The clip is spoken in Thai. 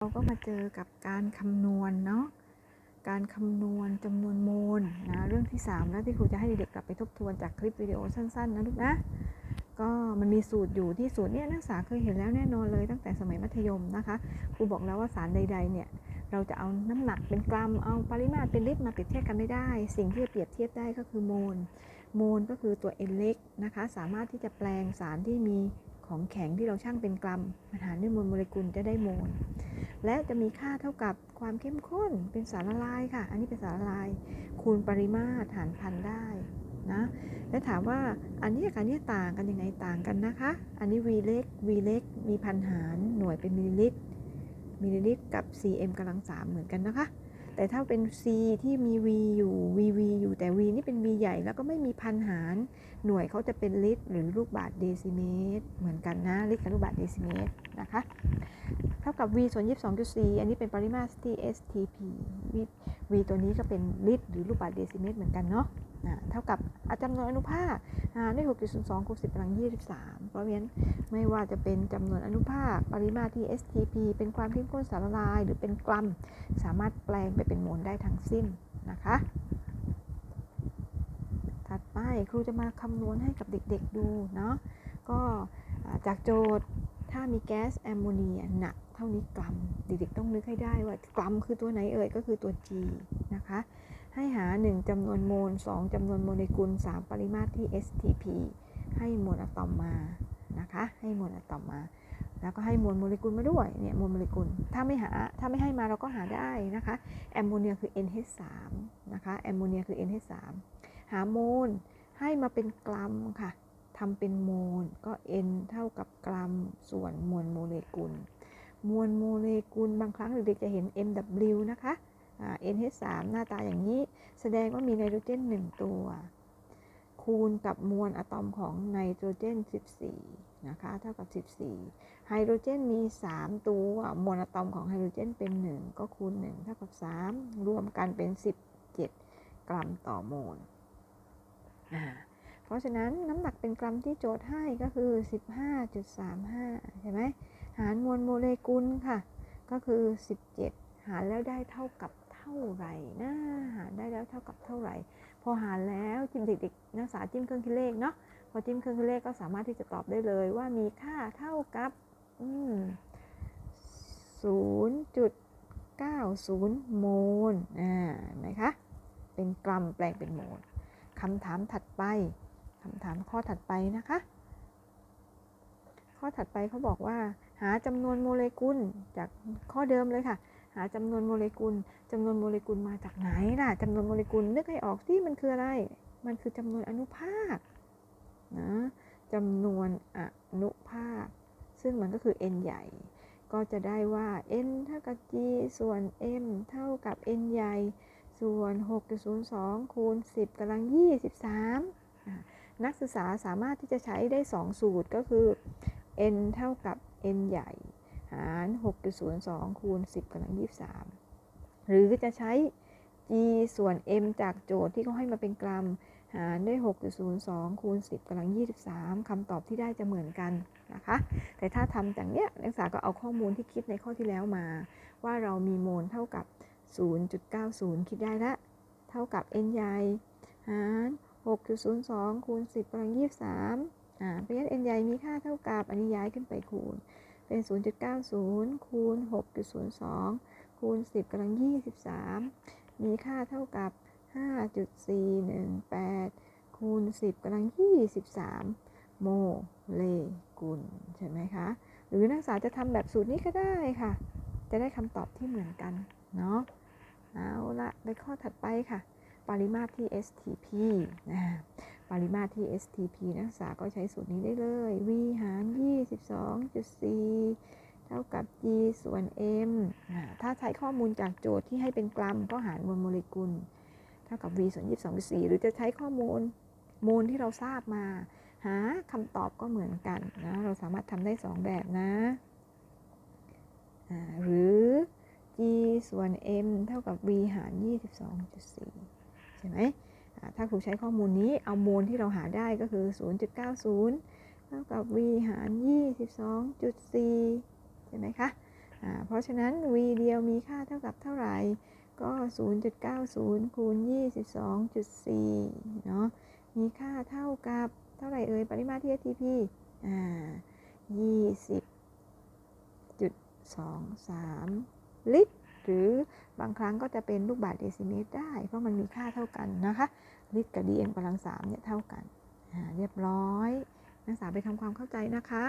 เราก็มาเจอกับการคำนวณเนาะ การคำนวณจำนวนโมลนะ เรื่องที่ 3 แล้วที่ครูจะให้เด็กๆกลับไปทบทวนจากคลิปวิดีโอสั้นๆนะลูกนะ ก็มันมีสูตรอยู่ที่สูตรเนี้ยนักศึกษาเคยเห็นแล้วแน่นอนเลยตั้งแต่สมัยมัธยมนะคะ ครูบอกแล้วว่าสารใดๆเนี่ยเราจะเอาน้ำหนักเป็นกรัม เอาปริมาตรเป็นลิตรมาเปรียบเทียบกันไม่ได้ สิ่งที่จะเปรียบเทียบได้ก็คือโมล โมลก็คือตัว n เล็กนะคะ สามารถที่จะแปลงสารที่มีของแข็งที่เราชั่งเป็นกรัมมาหารด้วยมวลโมเลกุลจะได้โมล และจะมีค่าเท่ากับความเข้มข้นเป็นสารละลายค่ะ อันนี้เป็นสารละลาย คูณปริมาตรหารพันได้นะและถามว่าอันนี้กับอันนี้ต่างกันยังไงต่างกันนะคะ อันนี้ v เล็ก v เล็กมีพันหารหน่วยเป็นมิลลิลิตรมิลลิลิตรกับ cm กำลังสามเหมือนกันนะคะ แต่ถ้าเป็น c ที่มี v อยู่ vv อยู่แต่ v นี่เป็น v ใหญ่แล้วก็ไม่มีพันหาร หน่วยเขาจะเป็นลิตรหรือลูกบาศก์เดซิเมตรเหมือนกันนะลิตรกับลูกบาศก์เดซิเมตร นะคะ เท่ากับ v ส่วน 22.4 อันนี้เป็นปริมาตรที่ stp v, v ตัวนี้ก็เป็นลิตรหรือลูกบาศก์เดซิเมตรเหมือนกันเนาะเท่ากับอจำนวนอนุภาคหารด้วย6.02คูณ10กำลัง 23 เพราะฉะนั้นไม่ว่าจะเป็นจำนวนอนุภาค ปริมาตรที่ stp เป็นความเข้มข้นสารละลาย หรือเป็นกรัม สามารถแปลงไปเป็นโมลได้ทั้งสิ้นนะคะ ถัดไปครูจะมาคำนวณให้กับเด็กๆดูเนาะ ก็จากโจทย์ ถ้ามีแก๊สแอมโมเนียหนักเท่านี้กรัม เด็กๆต้องนึกให้ได้ว่ากรัมคือตัวไหนเอ่ยก็คือตัว G นะคะ ให้หา 1จำนวนโมล 2จำนวนโมเลกุล 3 ปริมาตรที่ STP ให้มวลอะตอมมานะคะ ให้มวลอะตอมมา แล้วก็ให้มวลโมเลกุลมาด้วยเนี่ยมวลโมเลกุล ถ้าไม่หาถ้าไม่ให้มาเราก็หาได้นะคะแอมโมเนียคือ NH3 นะคะแอมโมเนียคือ NH3 หาโมลให้มาเป็นกรัมค่ะ ทำเป็นโมลก็ n เท่ากับกรัมส่วนมวลโมเลกุล มวลโมเลกุลบางครั้งเด็กๆจะเห็น mw นะคะอ่า NH3 หน้าตาอย่างนี้แสดงว่ามีไนโตรเจน 1 ตัว คูณกับมวลอะตอมของไนโตรเจน 14 นะคะ เท่ากับ 14 ไฮโดรเจนมี 3 ตัว มวลอะตอมของไฮโดรเจนเป็น 1 ก็คูณ 1 เท่ากับ 3 รวมกันเป็น 17 กรัมต่อโมลอ่า เพราะฉะนั้นน้ำหนักเป็นกรัมที่โจทย์ให้ก็คือ 15.35 ใช่ไหม หารมวลโมเลกุลค่ะ ก็คือ 17 หารแล้วได้เท่ากับเท่าไหร่นะหารได้แล้วเท่ากับเท่าไหร่ พอหารแล้วจิ้มเด็กๆนักศึกษาจิ้มเครื่องคิดเลขเนาะ พอจิ้มเครื่องคิดเลขก็สามารถที่จะตอบได้เลยว่ามีค่าเท่ากับ0.90 โมล อ่าเห็นไหมคะ เป็นกรัมแปลงเป็นโมลคำถามถัดไป คำถามข้อถัดไปนะคะ ข้อถัดไปเขาบอกว่า หาจำนวนโมเลกุลจากข้อเดิมเลยค่ะ หาจำนวนโมเลกุลจำนวนโมเลกุลมาจากไหนล่ะจำนวนโมเลกุลนึกให้ออกที่มันคืออะไร มันคือจำนวนอนุภาคนะจำนวนอนุภาค ซึ่งมันก็คือ n ใหญ่ ก็จะได้ว่า n เท่ากับ g ส่วน m เท่ากับ n ใหญ่ ส่วน 6.02คูณ10กำลัง23อะ นักศึกษาสามารถที่จะใช้ได้ 2 สูตรก็คือ n เท่ากับ n ใหญ่ หาร 6.02 คูณ 10กำลัง23 หรือจะใช้ g ส่วน m จากโจทย์ที่เขาให้มาเป็นกรัม หารด้วย 6.02 คูณ 10กำลัง23 คำตอบที่ได้จะเหมือนกันนะคะ แต่ถ้าทำจากเนี้ยนักศึกษาก็เอาข้อมูลที่คิดในข้อที่แล้วมา ว่าเรามีโมลเท่ากับ 0.90 คิดได้ละ เท่ากับ n ใหญ่ หาร 6.02 คูณ 10กำลัง 23อ่าเพราะฉะนั้น n ใหญ่มีค่าเท่ากับ อันนี้ย้ายขึ้นไปคูณ เป็น 0.90 คูณ 6.02 คูณ 10กำลัง 23 มีค่าเท่ากับ 5.418 คูณ 10กำลัง 23 โมเลกุลใช่ไหมคะ หรือนักศึกษาจะทำแบบสูตรนี้ก็ได้ค่ะ จะได้คำตอบที่เหมือนกัน เนาะเอาละไปข้อถัดไปค่ะ ปริมาตรที่ STP นะปริมาตรที่ STP นักศึกษาก็ใช้สูตรนี้ได้เลย v หาร 22.4 เท่ากับ g ส่วน m ถ้าใช้ข้อมูลจากโจทย์ที่ให้เป็นกรัมก็หารมวลโมเลกุล เท่ากับ v ส่วน 22.4 หรือจะใช้ข้อมูลโมลที่เราทราบมา หาคำตอบก็เหมือนกันนะ เราสามารถทำได้ 2 แบบนะหรือ g ส่วน m เท่ากับ v หาร 22.4 ใช่ไหมถ้าครูใช้ข้อมูลนี้เอาโมลที่เราหาได้ก็คือ 0.90 เท่ากับ v หาร 22.4 ใช่ไหมคะอ่าเพราะฉะนั้น v เดียวมีค่าเท่ากับเท่าไหร่ ก็ 0.90 คูณ 22.4 เนาะ มีค่าเท่ากับเท่าไหร่เอ่ย ปริมาตรที่ ATP อ่า 20.23 ลิตร หรือบางครั้งก็จะเป็นลูกบาศก์เดซิเมตรได้ เพราะมันมีค่าเท่ากันนะคะลิตรกับดีเอ็มกำลังสามเนี่ยเท่ากันเรียบร้อยนักศึกษาไปทำความเข้าใจนะคะ